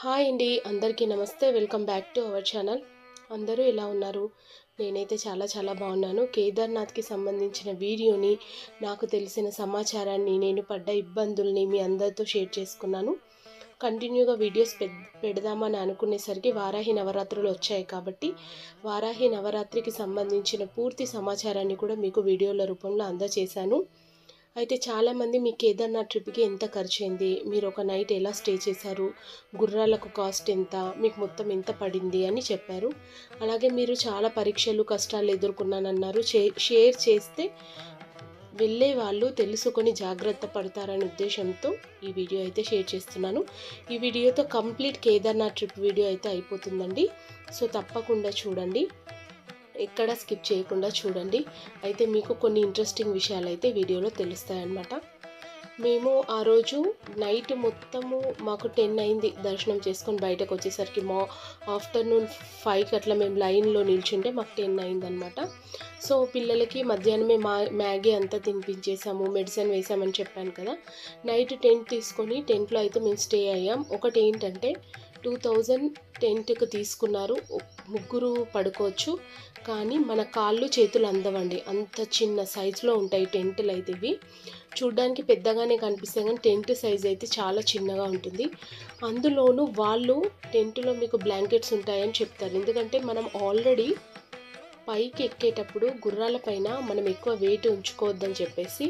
Hi అండి అందరికీ నమస్తే. Welcome back to our channel. అందరూ ఎలా ఉన్నారు? నేనైతే చాలా చాలా బాగున్నాను. కేదార్నాథ్కి సంబంధించిన వీడియోని నాకు తెలిసిన సమాచారాన్ని నేను పడ్డ ఇబ్బందుల్ని మీ అందరితో షేర్ చేసుకున్నాను. కంటిన్యూగా వీడియోస్ పె పెడదామని అనుకునేసరికి వారాహి నవరాత్రులు వచ్చాయి కాబట్టి వారాహి నవరాత్రికి సంబంధించిన పూర్తి సమాచారాన్ని కూడా మీకు వీడియోల రూపంలో అందజేశాను అయితే చాలామంది మీ కేదార్నాథ్ ట్రిప్కి ఎంత ఖర్చు అయింది మీరు ఒక నైట్ ఎలా స్టే చేశారు? గుర్రాలకు కాస్ట్ ఎంత? మీకు మొత్తం ఎంత పడింది? అని చెప్పారు. అలాగే మీరు చాలా పరీక్షలు కష్టాలు ఎదుర్కొన్నానన్నారు. షేర్ చేస్తే వెళ్ళే వాళ్ళు తెలుసుకొని జాగ్రత్త పడతారనే ఉద్దేశంతో ఈ వీడియో అయితే షేర్ చేస్తున్నాను. ఈ వీడియోతో కంప్లీట్ కేదార్నాథ్ ట్రిప్ వీడియో అయితే అయిపోతుందండి. సో తప్పకుండా చూడండి. ఎక్కడ స్కిప్ చేయకుండా చూడండి. అయితే మీకు కొన్ని ఇంట్రెస్టింగ్ విషయాలు అయితే వీడియోలో తెలుస్తాయన్నమాట. మేము ఆ రోజు నైట్ మొత్తము మాకు టెన్ అయింది దర్శనం చేసుకొని బయటకు వచ్చేసరికి. మా ఆఫ్టర్నూన్ ఫైవ్కి అట్లా మేము లైన్లో నిల్చుంటే మాకు టెన్ అయిందనమాట సో పిల్లలకి మధ్యాహ్నమే మా మ్యాగీ అంతా తినిపించేసాము మెడిసిన్ వేసామని చెప్పాను కదా. నైట్ టెంట్ తీసుకొని టెంట్లో అయితే మేము స్టే అయ్యాం. ఒకటి ఏంటంటే టూ థౌజండ్ టెంట్కి తీసుకున్నారు. ముగ్గురు పడుకోవచ్చు. కానీ మన కాళ్ళు చేతులు అందవండి. అంత చిన్న సైజులో ఉంటాయి టెంట్లు అయితే ఇవి. చూడ్డానికి పెద్దగానే కనిపిస్తాయి కానీ టెంట్ సైజ్ అయితే చాలా చిన్నగా ఉంటుంది. అందులోనూ వాళ్ళు టెంట్లో మీకు బ్లాంకెట్స్ ఉంటాయని చెప్తారు. ఎందుకంటే మనం ఆల్రెడీ పైకి ఎక్కేటప్పుడు గుర్రాల పైన మనం ఎక్కువ వెయిట్ ఉంచుకోవద్దని చెప్పేసి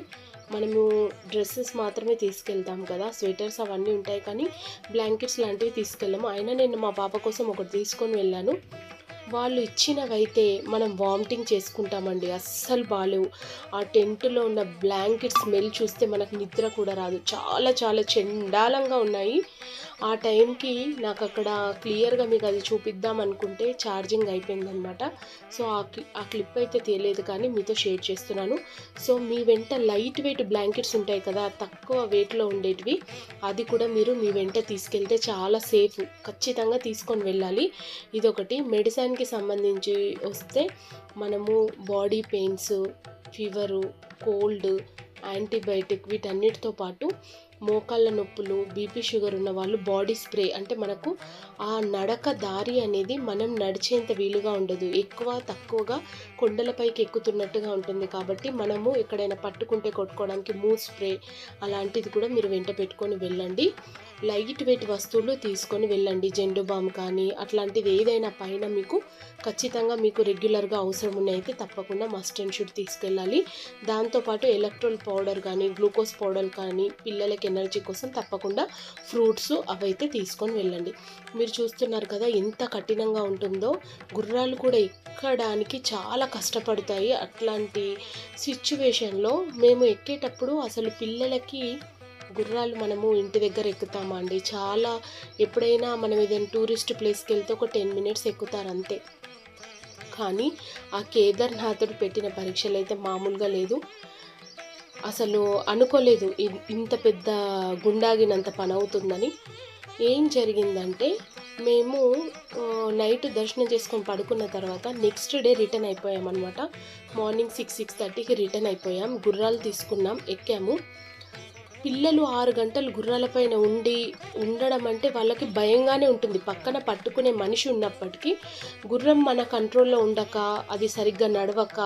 మనము డ్రెస్సెస్ మాత్రమే తీసుకెళ్తాం కదా స్వెటర్స్ అవన్నీ ఉంటాయి కానీ బ్లాంకెట్స్ లాంటివి తీసుకెళ్ళాము. అయినా నేను మా పాప కోసం ఒకటి తీసుకొని వెళ్ళాను. వాళ్ళు ఇచ్చినవైతే మనం వామిటింగ్ చేసుకుంటామండి. అస్సలు బాలేవు. ఆ టెంట్లో ఉన్న బ్లాంకెట్ స్మెల్ చూస్తే మనకు నిద్ర కూడా రాదు. చాలా చాలా చండాలంగా ఉన్నాయి. ఆ టైంకి నాకు అక్కడ క్లియర్గా మీకు అది చూపిద్దాం అనుకుంటే ఛార్జింగ్ అయిపోయిందనమాట సో ఆ క్లి- ఆ క్లిప్ అయితే తెలియదు కానీ మీతో షేర్ చేస్తున్నాను. సో మీ వెంట లైట్ వెయిట్ బ్లాంకెట్స్ ఉంటాయి కదా తక్కువ వెయిట్లో ఉండేటివి అది కూడా మీరు మీ వెంట తీసుకెళ్తే చాలా సేఫ్. ఖచ్చితంగా తీసుకొని వెళ్ళాలి. ఇదొకటి. మెడిసిన్ స్కిన్కి సంబంధించి వస్తే మనము body pains fever cold antibiotic వీటన్నిటితో పాటు మోకాళ్ళ నొప్పులు బీపీ షుగర్ ఉన్న వాళ్ళు బాడీ స్ప్రే అంటే మనకు ఆ నడక దారి అనేది మనం నడిచేంత వీలుగా ఉండదు. ఎక్కువ తక్కువగా కొండలపైకి ఎక్కుతున్నట్టుగా ఉంటుంది. కాబట్టి మనము ఎక్కడైనా పట్టుకుంటే కొట్టుకోవడానికి మూవ్ స్ప్రే అలాంటిది కూడా మీరు వెంట పెట్టుకొని వెళ్ళండి. లైట్ వెయిట్ వస్తువులు తీసుకొని వెళ్ళండి. జెండు బామ్ కానీ అట్లాంటిది ఏదైనా పైన మీకు ఖచ్చితంగా మీకు రెగ్యులర్గా అవసరం ఉన్నాయితే తప్పకుండా మస్ట్ అండ్ షుడ్ తీసుకెళ్ళాలి. దాంతోపాటు ఎలక్ట్రోల్ పౌడర్ కానీ గ్లూకోజ్ పౌడర్ కానీ పిల్లలకి ఎనర్జీ కోసం తప్పకుండా ఫ్రూట్స్ అవైతే తీసుకొని వెళ్ళండి. మీరు చూస్తున్నారు కదా ఎంత కఠినంగా ఉంటుందో. గుర్రాలు కూడా ఎక్కడానికి చాలా కష్టపడతాయి. అట్లాంటి సిచ్యువేషన్లో మేము ఎక్కేటప్పుడు అసలు పిల్లలకి గుర్రాలు మనము ఇంటి దగ్గర ఎక్కుతామా అండి? చాలా ఎప్పుడైనా మనం ఏదైనా టూరిస్ట్ ప్లేస్కి వెళ్తే ఒక టెన్ మినిట్స్ ఎక్కుతారు అంతే. కానీ ఆ కేదార్నాథుడు పెట్టిన పరీక్షలు అయితే మామూలుగా లేదు. అసలు అనుకోలేదు. ఇంత పెద్ద గుండాగినంత పని అవుతుందని ఏం జరిగిందంటే మేము నైట్ దర్శనం చేసుకొని పడుకున్న తర్వాత నెక్స్ట్ డే రిటర్న్ అయిపోయామన్నమాట. మార్నింగ్ సిక్స్ సిక్స్ థర్టీకి రిటర్న్ అయిపోయాం. గుర్రాలు తీసుకున్నాం ఎక్కాము. పిల్లలు ఆరు గంటలు గుర్రాలపైన ఉండి ఉండడం అంటే వాళ్ళకి భయంగానే ఉంటుంది. పక్కన పట్టుకునే మనిషి ఉన్నప్పటికీ గుర్రం మన కంట్రోల్లో ఉండక అది సరిగ్గా నడవక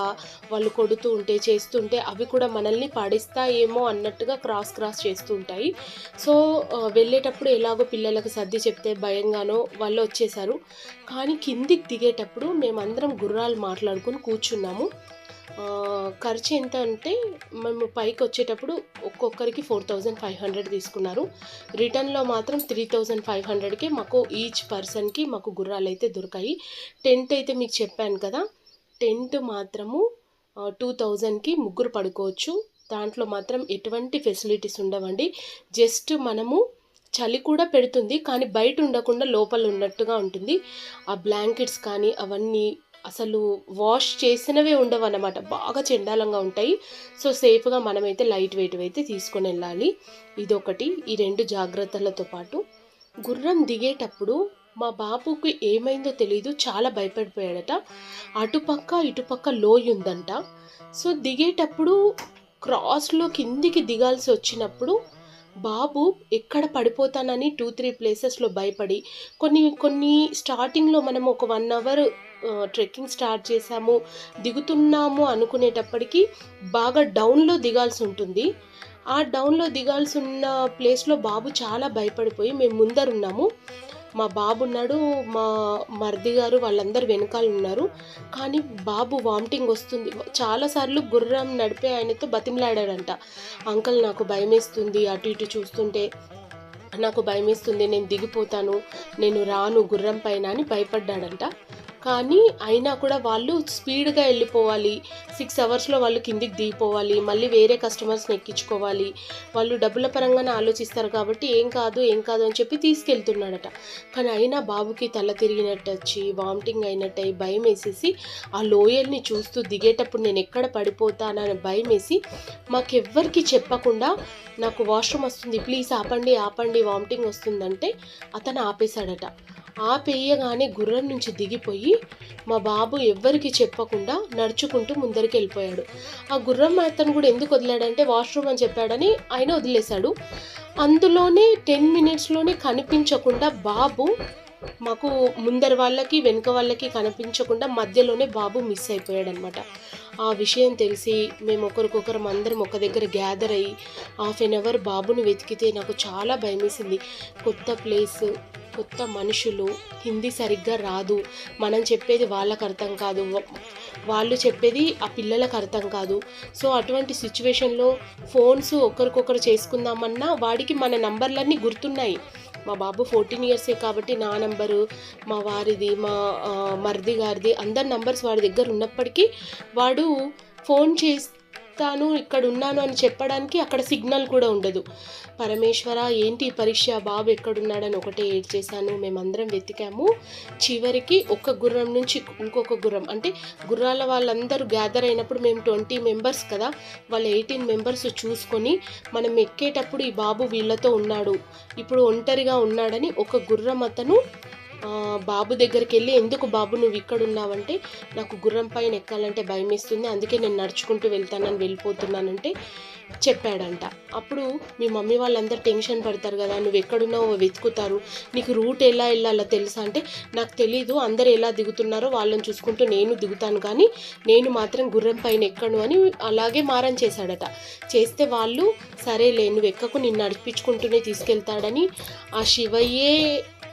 వాళ్ళు కొడుతూ ఉంటే చేస్తుంటే అవి కూడా మనల్ని పాడిస్తాయేమో అన్నట్టుగా క్రాస్ క్రాస్ చేస్తూ ఉంటాయి. సో వెళ్ళేటప్పుడు ఎలాగో పిల్లలకు సర్ది చెప్తే భయంగానో వాళ్ళు వచ్చేసారు కానీ కిందికి దిగేటప్పుడు మేమందరం గుర్రాలు మాట్లాడుకొని కూర్చున్నాము. ఖర్చు ఎంత అంటే మేము పైకి వచ్చేటప్పుడు ఒక్కొక్కరికి ఫోర్ థౌజండ్ ఫైవ్ హండ్రెడ్ తీసుకున్నారు. రిటర్న్లో మాత్రం త్రీ థౌజండ్ ఫైవ్ హండ్రెడ్కి మాకు ఈచ్ పర్సన్కి మాకు గుర్రాలు అయితే దొరికాయి. టెంట్ అయితే మీకు చెప్పాను కదా టెంట్ మాత్రము టూ థౌజండ్కి ముగ్గురు పడుకోవచ్చు. దాంట్లో మాత్రం ఎటువంటి ఫెసిలిటీస్ ఉండవండి. జస్ట్ మనము చలి కూడా పెడుతుంది కానీ బయట ఉండకుండా లోపల ఉన్నట్టుగా ఉంటుంది. ఆ బ్లాంకెట్స్ కానీ అవన్నీ అసలు వాష్ చేసినవే ఉండవు అన్నమాట బాగా చెండాలంగా ఉంటాయి. సో సేఫ్గా మనమైతే లైట్ వెయిట్ అయితే తీసుకొని వెళ్ళాలి. ఇదొకటి. ఈ రెండు జాగ్రత్తలతో పాటు గుర్రం దిగేటప్పుడు మా బాబుకి ఏమైందో తెలియదు చాలా భయపడిపోయాడట. అటుపక్క ఇటుపక్క లోయ ఉందంట. సో దిగేటప్పుడు క్రాస్లో కిందికి దిగాల్సి వచ్చినప్పుడు బాబు ఎక్కడ పడిపోతానని టూ త్రీ ప్లేసెస్లో భయపడి కొన్ని కొన్ని స్టార్టింగ్లో మనం ఒక వన్ అవర్ ట్రెక్కింగ్ స్టార్ట్ చేసాము దిగుతున్నాము అనుకునేటప్పటికి బాగా డౌన్లో దిగాల్సి ఉంటుంది. ఆ డౌన్లో దిగాల్సి ఉన్న ప్లేస్లో బాబు చాలా భయపడిపోయి మేము ముందరున్నాము మా బాబు ఉన్నాడు మా మరిది గారు వాళ్ళందరూ వెనకాల ఉన్నారు. కానీ బాబు వామిటింగ్ వస్తుంది. చాలాసార్లు గుర్రం నడిపే ఆయనతో బతిమలాడాడంట. అంకల్ నాకు భయమేస్తుంది అటు ఇటు చూస్తుంటే. నాకు భయమేస్తుంది నేను దిగిపోతాను నేను రాను గుర్రం పైన అని భయపడ్డాడంట. కానీ అయినా కూడా వాళ్ళు స్పీడ్గా వెళ్ళిపోవాలి. సిక్స్ అవర్స్లో వాళ్ళు కిందికి దిగిపోవాలి. మళ్ళీ వేరే కస్టమర్స్ని ఎక్కించుకోవాలి. వాళ్ళు డబ్బుల పరంగానే ఆలోచిస్తారు కాబట్టి ఏం కాదు ఏం కాదు అని చెప్పి తీసుకెళ్తున్నాడట. కానీ అయినా బాబుకి తల తిరిగినట్టు వచ్చి వామిటింగ్ అయినట్టు అయి భయం వేసేసి ఆ లోయల్ని చూస్తూ దిగేటప్పుడు నేను ఎక్కడ పడిపోతానని భయం వేసి మాకెవ్వరికి చెప్పకుండా నాకు వాష్రూమ్ వస్తుంది. ప్లీజ్ ఆపండి ఆపండి వామిటింగ్ వస్తుందంటే అతను ఆపేశాడట. ఆపేయగానే గుర్రం నుంచి దిగిపోయి మా బాబు ఎవ్వరికి చెప్పకుండా నడుచుకుంటూ ముందరికి వెళ్ళిపోయాడు. ఆ గుర్రం అతను కూడా ఎందుకు వదిలాడంటే వాష్రూమ్ అని చెప్పాడని ఆయన వదిలేశాడు. అందులోనే టెన్ మినిట్స్లోనే కనిపించకుండా బాబు మాకు ముందర వాళ్ళకి వెనుక వాళ్ళకి కనిపించకుండా మధ్యలోనే బాబు మిస్ అయిపోయాడనమాట ఆ విషయం తెలిసి మేము ఒకరికొకరం అందరం ఒక దగ్గర గ్యాదర్ అయ్యి హాఫ్ అన్ అవర్ బాబుని వెతికితే నాకు చాలా భయమేసింది. కొత్త ప్లేస్ కొత్త మనుషులు హిందీ సరిగ్గా రాదు. మనం చెప్పేది వాళ్ళకి అర్థం కాదు. వాళ్ళు చెప్పేది ఆ పిల్లలకు అర్థం కాదు. సో అటువంటి సిచ్యువేషన్లో ఫోన్స్ ఒకరికొకరు చేసుకుందామన్నా వాడికి మన నంబర్లన్నీ గుర్తున్నాయి. మా బాబు ఫోర్టీన్ ఇయర్సే కాబట్టి నా నంబరు మా వారిది మా మరిది గారిది అందరి నంబర్స్ వాడి దగ్గర ఉన్నప్పటికీ వాడు ఫోన్ చేసి చేస్తాను ఇక్కడ ఉన్నాను అని చెప్పడానికి అక్కడ సిగ్నల్ కూడా ఉండదు. పరమేశ్వర ఏంటి పరీక్ష? బాబు ఎక్కడున్నాడని ఒకటే ఏడ్ చేశాను మేమందరం వెతికాము. చివరికి ఒక గుర్రం నుంచి ఇంకొక గుర్రం. అంటే గుర్రాల వాళ్ళందరూ గ్యాదర్ అయినప్పుడు మేము ట్వంటీ మెంబర్స్ కదా వాళ్ళ ఎయిటీన్ మెంబర్స్ చూసుకొని మనం ఎక్కేటప్పుడు ఈ బాబు వీళ్ళతో ఉన్నాడు. ఇప్పుడు ఒంటరిగా ఉన్నాడని ఒక గుర్రం అతను బాబు దగ్గరికి వెళ్ళి ఎందుకు బాబు నువ్వు ఇక్కడ ఉన్నావంటే నాకు గుర్రం పైన ఎక్కాలంటే భయం వేస్తుంది అందుకే నేను నడుచుకుంటూ వెళ్తానని వెళ్ళిపోతున్నానంటే చెప్పాడంట. అప్పుడు మీ మమ్మీ వాళ్ళందరూ టెన్షన్ పడతారు కదా నువ్వు ఎక్కడున్నావో వెతుకుతారు నీకు రూట్ ఎలా వెళ్ళాలో తెలుసా అంటే నాకు తెలీదు అందరు ఎలా దిగుతున్నారో వాళ్ళని చూసుకుంటూ నేను దిగుతాను కానీ నేను మాత్రం గుర్రం పైన ఎక్కను అని అలాగే మారం చేశాడట. చేస్తే వాళ్ళు సరేలే నువ్వు ఎక్కకు నిన్ను నడిపించుకుంటూనే తీసుకెళ్తాడని ఆ శివయ్యే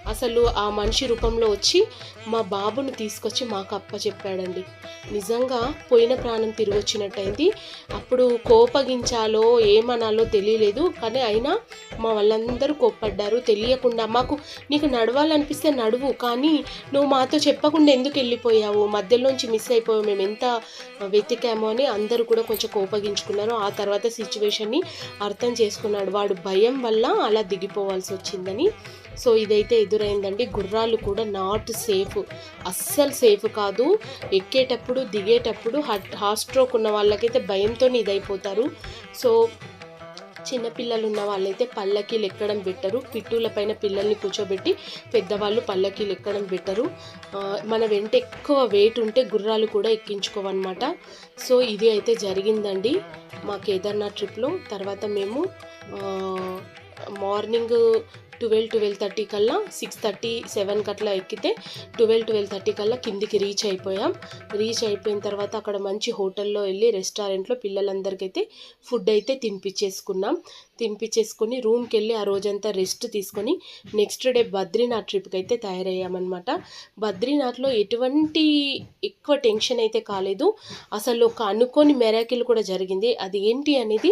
అసలు ఆ మనిషి రూపంలో వచ్చి మా బాబును తీసుకొచ్చి మాకు అప్ప చెప్పాడండి నిజంగా పోయిన ప్రాణం తిరిగి వచ్చినట్టయింది. అప్పుడు కోపగించాలో ఏమనాలో తెలియలేదు. కానీ అయినా మా వాళ్ళందరూ కోప్పడ్డారు. తెలియకుండా మాకు నీకు నడవాలనిపిస్తే నడువు కానీ నువ్వు మాతో చెప్పకుండా ఎందుకు వెళ్ళిపోయావు? మధ్యలోంచి మిస్ అయిపోయావు మేము ఎంత వెతికామో అని అందరూ కూడా కొంచెం కోపగించుకున్నారు. ఆ తర్వాత సిచ్యువేషన్ని అర్థం చేసుకున్నాడు. వాడు భయం వల్ల అలా దిగిపోవాల్సి వచ్చిందని. సో ఇదైతే ఎదురైందండి. గుర్రాలు కూడా నాట్ సేఫ్. అస్సలు సేఫ్ కాదు. ఎక్కేటప్పుడు దిగేటప్పుడు హార్ట్ హార్ట్ స్ట్రోక్ ఉన్న వాళ్ళకైతే భయంతో ఇదైపోతారు. సో చిన్నపిల్లలు ఉన్న వాళ్ళైతే పల్లకీలు ఎక్కడం పెట్టరు. పిట్టుల పైన పిల్లల్ని కూర్చోబెట్టి పెద్దవాళ్ళు పల్లకీలు ఎక్కడం పెట్టరు. మన వెంట ఎక్కువ వెయిట్ ఉంటే గుర్రాలు కూడా ఎక్కించుకోవన్నమాట. సో ఇది అయితే జరిగిందండి. మా కేదార్నాథ్ ట్రిప్లో తర్వాత మేము మార్నింగ్ ట్వెల్వ్ ట్వెల్వ్ థర్టీ కల్లా సిక్స్ థర్టీ సెవెన్ కట్లా ఎక్కితే ట్వెల్వ్ ట్వెల్వ్ థర్టీ కల్లా కిందికి రీచ్ అయిపోయాం. రీచ్ అయిపోయిన తర్వాత అక్కడ మంచి హోటల్లో వెళ్ళి రెస్టారెంట్లో పిల్లలందరికైతే ఫుడ్ అయితే తినిపించేసుకున్నాం తినిపించేసుకొని రూమ్కి వెళ్ళి ఆ రోజంతా రెస్ట్ తీసుకొని నెక్స్ట్ డే బద్రీనాథ్ ట్రిప్కి అయితే తయారయ్యామన్నమాట. బద్రీనాథ్లో ఎటువంటి ఎక్కువ టెన్షన్ అయితే కాలేదు. అసలు ఒక అనుకోని మెరాకిల్ కూడా జరిగింది. అది ఏంటి అనేది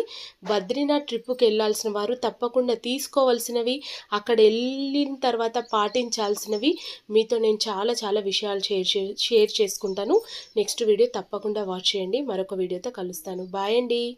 బద్రీనాథ్ ట్రిప్కి వెళ్ళాల్సిన వారు తప్పకుండా తీసుకోవాల్సినవి అక్కడ వెళ్ళిన తర్వాత పాటించాల్సినవి మీతో నేను చాలా చాలా విషయాలు షేర్ చే- షేర్ చేసుకుంటాను. నెక్స్ట్ వీడియో తప్పకుండా వాచ్ చేయండి. మరొక వీడియోతో కలుస్తాను. బాయ్ అండి.